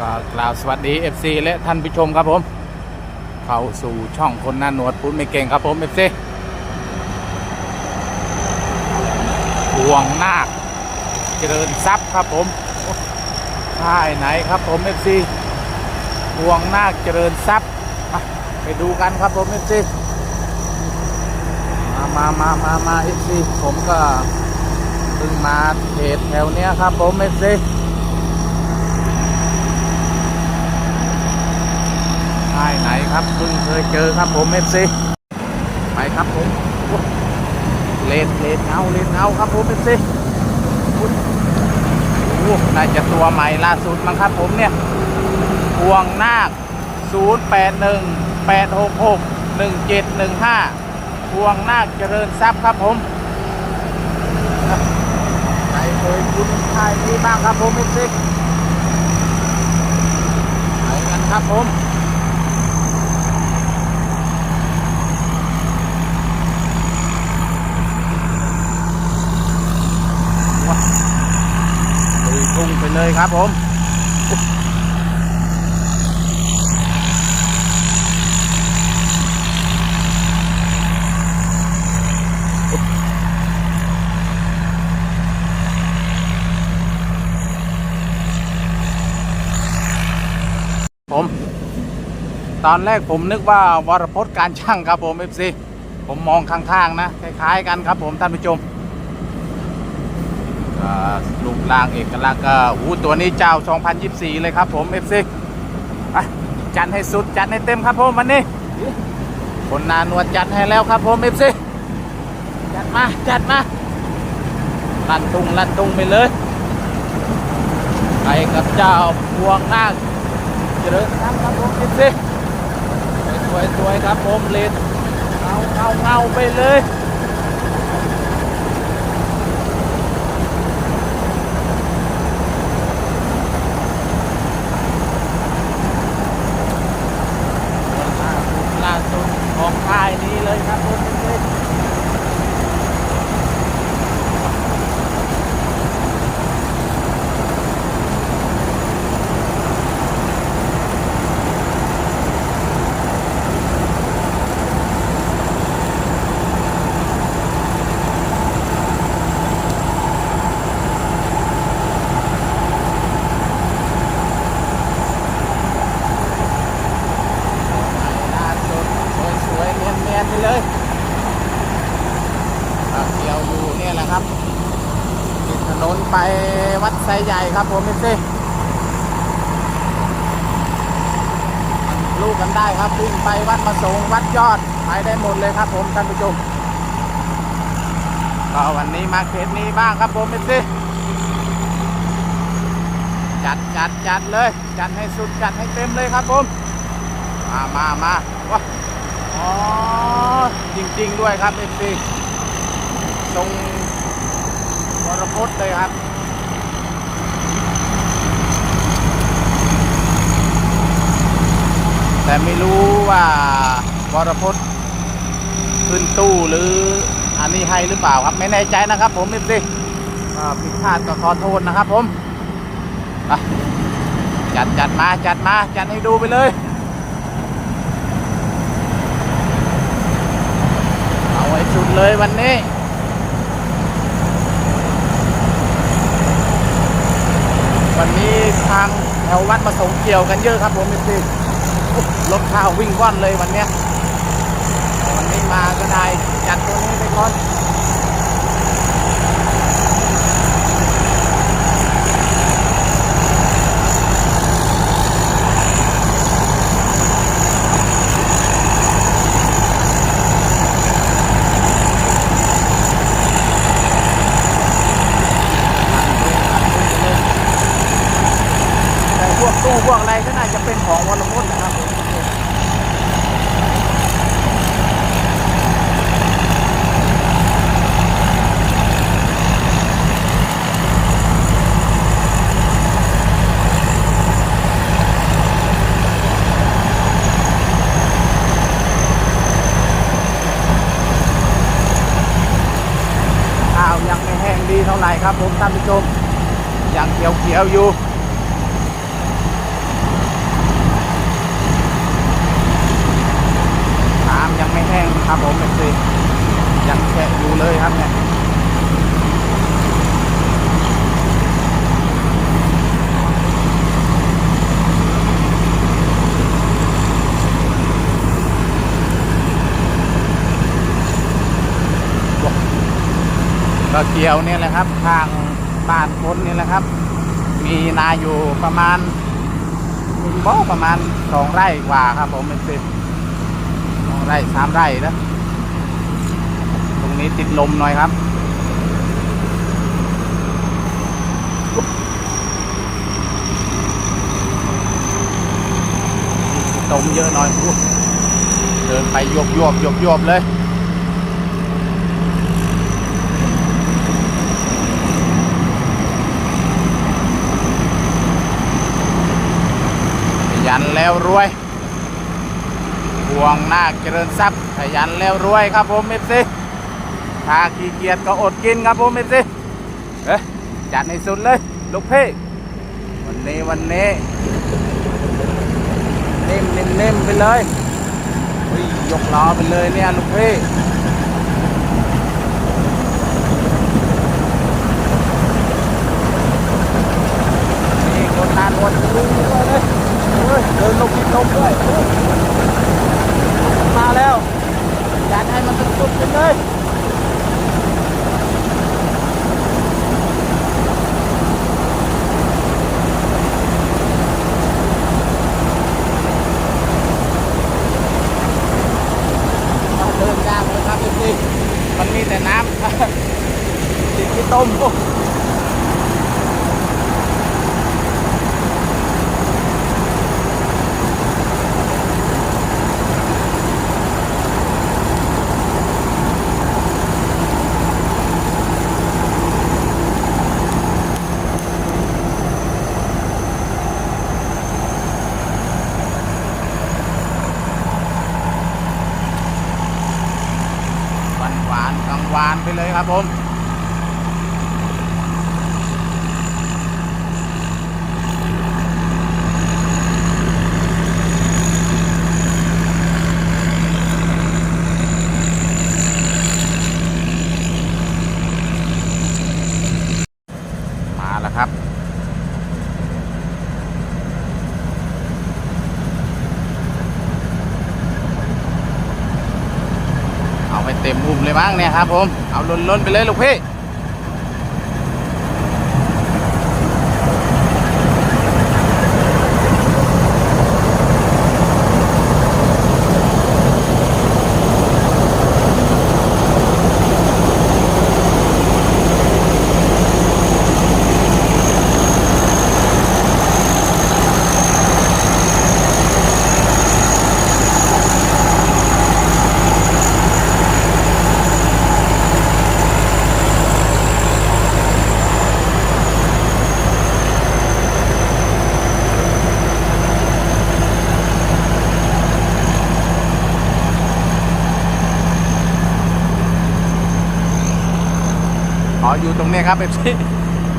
ก็กล่าวสวัสดี FC และท่านผู้ชมครับผม เข้าสู่ช่องคนหน้าหนวดพูดไม่เก่งครับผม FC ห่วงนาคเจริญทรัพย์ครับผมค่ายไหนครับผม FC ห่วงนาคเจริญทรัพย์ไปดูกันครับผม FC มามามามามา FC ผมก็เพิ่งมาเขตแถวเนี้ยครับผม FC ค่ายไหนครับเพิ่งเคยเจอครับผม FC ไปครับผมเลนเลนเอาเลนเอาครับผม FC อุ๊ยโอ้น่าจะตัวใหม่ล่าสุดมั้งครับผมเนี่ยห่วงนาค081 866 1715ห่วงนาคเจริญทรัพย์ครับผมใครเคยคุ้นค่ายนี้บ้างครับผม FC ไปกันครับผม ทุ่งไปเลยครับผมผม ตอนแรกผมนึกว่าวรพจน์การช่างครับผมเอฟซีผมมองข้างๆนะ คล้ายๆกันครับผมท่านผู้ชม รูปร่างเอกลักษณ์ก็หูตัวนี้เจ้า 2024 เลยครับผม FC จัดให้สุดจัดให้เต็มครับผมวันนี้คนนานวดจัดให้แล้วครับผม FC จัดมา จัดมา ลันตุงลันตุงไปเลยไปกับเจ้าพวงนาคเจริญครับครับผม FC สวยๆสวยๆครับผมเลนเงาเงาเงาไปเลย ล่าสุดของค่ายนี้เลยครับคุณเพื่อนล่าสุดสวยๆเนียนๆไปเลยอะเกี่ยวอยู่เนี่ยแหละครับติดถนน ไปวัดไซใหญ่ครับผมเอฟซีลูกกันได้ครับวิ่งไปวัดประสงค์วัดยอดไปได้หมดเลยครับผมท่านผู้ชมก็วันนี้มาเขตนี้บ้างครับผมเอฟซีจัดจัดจัดเลย จัดให้สุดจัดให้เต็มเลยครับผม มามามาว้าอ๋อจริง ๆ ด้วยครับเอฟซีตรง รพจน์เลยครับแต่ไม่รู้ว่าวรพจน์ขึ้นตู้หรืออันนี้ให้หรือเปล่าครับ ไม่แน่ใจนะครับผมเอฟซีผิดพลาดก็ขอโทษนะครับผมจัดจัดมาจัดมาจัดให้ดูไปเลย เอาไว้สุดเลยวันนี้ วันนี้ทางแถววัดมาสงเกี่ยวกันเยอะครับผมพี่รถข้าววิ่งว่อนเลยวันเนี้ยวันนี้มาก็ได้จัดตัวนี้ไปก่อนแต่พวกตู้พวกอะไรก็น่าจะเป็น ของวรพจน์นะครับข้าวยังไม่แห้งดีเท่าไหร่ครับผมท่านผู้ชมยังเขียวๆอยู่ ห้งครับผมเอฟซียังแฉะอยู่เลยครับเนี่ยก็เกี่ยวเนี่ยแหละครับทางบ้านคนนี่แหละครับ มีนาอยู่ประมาณบ่ประมาณสองไร่กว่าครับผมเป็นสิบ ไร่สามไร่นะตรงนี้ติดลมหน่อยครับตมเยอะหน่อยเดินไปโยวบยวบยวบยบเลยยันแล้วรวย วงนาคเจริญทรัพย์ขยันแล้วรวยครับผมเอฟซีถ้าขี้เกียจก็อดกินครับผมเอฟซีเอ๊ะจัดในสุดเลยลูกพี่วันนี้วันนี้นิ่มนิ่มนิ่มไปเลยยยกล้อไปเลยเนี่ยลูกพี่นี่คนนานวันลุงด้วยเลยเฮ้ยเดินลงกินลมด้วยเฮ้ยมาแล้วอยากให้มันสุดๆไปเลย เดินยากเลยครับจริงๆมันมีแต่น้ำ ต้มหวานหวานกลางวานไปเลยครับผม มาแล้วครับ เอาไปเต็มมุมเลยมั้งเนี่ยครับผม เอาล้นๆไปเลยลูกพี่ ข อยู่ตรงนี้ครับเอฟซี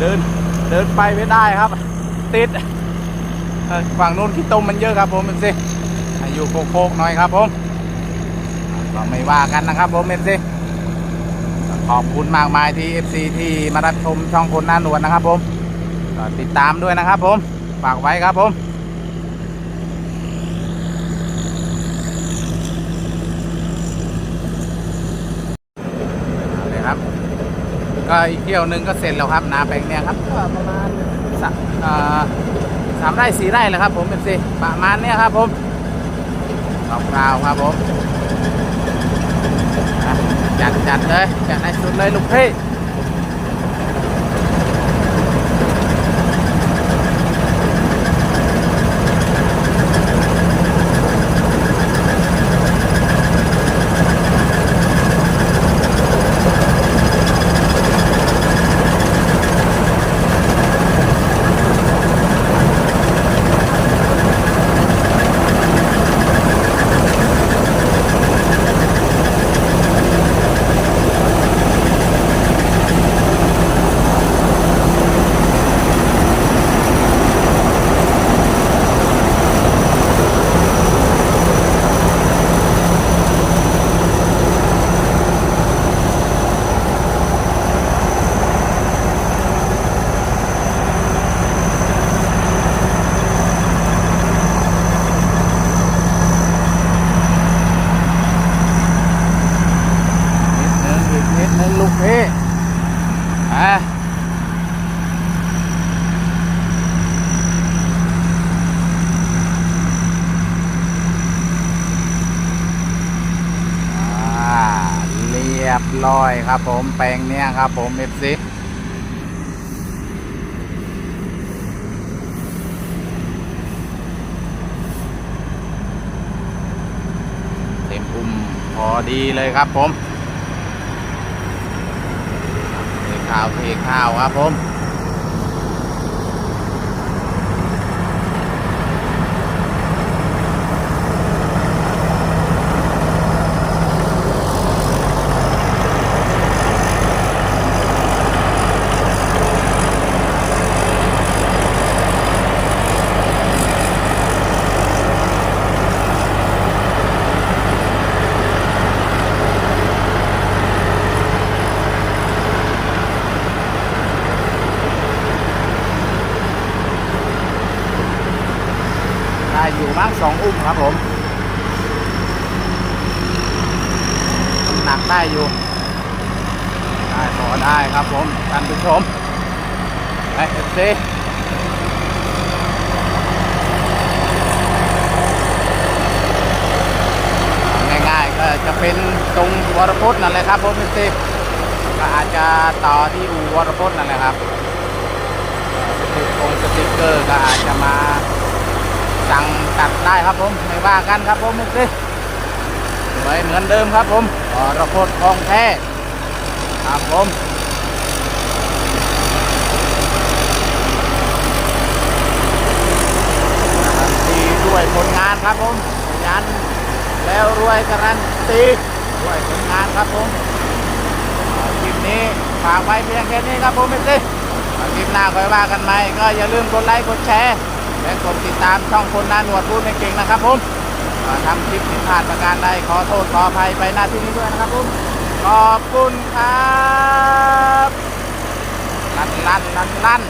เดินเดินไปไม่ได้ครับ ติดฝั่งนู้นที่ต้มมันเยอะครับผมเอฟซีอยู่โคกๆหน่อยครับผมก็ไม่ว่ากันนะครับผมเอฟซีขอบคุณมากมายที่เอฟซีที่มารับชมช่องคนหน้าหนวดนะครับผมติดตามด้วยนะครับผม ฝากไว้ครับผมเอาเลยครับ ก็อีกเที่ยวหนึ่งก็เสร็จแล้วครับนาแปลงเนี่ยครับก็ประมาณสสามไร่สี่ไร่แหละครับผมเป็นสิประมาณเนี้ยครับผมคร่าวๆครับผมจัดจัดเลยจัดให้สุดเลยลูกพี่ เรียบร้อยครับผมแปลงเนี้ยครับผมเอฟซีเต็มปุ่มพอดีเลยครับผม ข้าวเทข้าวครับผม ได้อยู่มั้งสองอุ้มครับผมน้ำหนัก ได้อยู่ ได้พอได้ครับผมท่านผู้ชมไปเอฟซีง่ายๆก็จะเป็นตรงวรพจน์นั่นแหละครับผมเอฟซีก็อาจจะต่อที่อู่วรพจน์นั่นแหละครับติดองสติ๊กเกอร์ก็อาจจะมาสั่งตัดได้ครับผมไม่ว่ากันครับผมสิ สวยเหมือนเดิมครับผมอรพจน์ทองแท้ครับผมการันตีด้วยผลงานครับผมยันแล้วรวยการันตีด้วยผลงานครับผมคลิปนี้ฝากไว้เพียงแค่นี้ครับผมสิคลิปหน้าค่อยว่ากันใหม่ก็อย่าลืมกดไลค์กดแชร์และกดติดตามช่องคนหน้าหนวดพูดไม่เก่งนะครับผม ทำคลิปผิดพลาดประการใดขอโทษขออภัยไปหน้าที่นี้ด้วยนะครับผมขอบคุณครับลั่นลั่นลั่นลั่น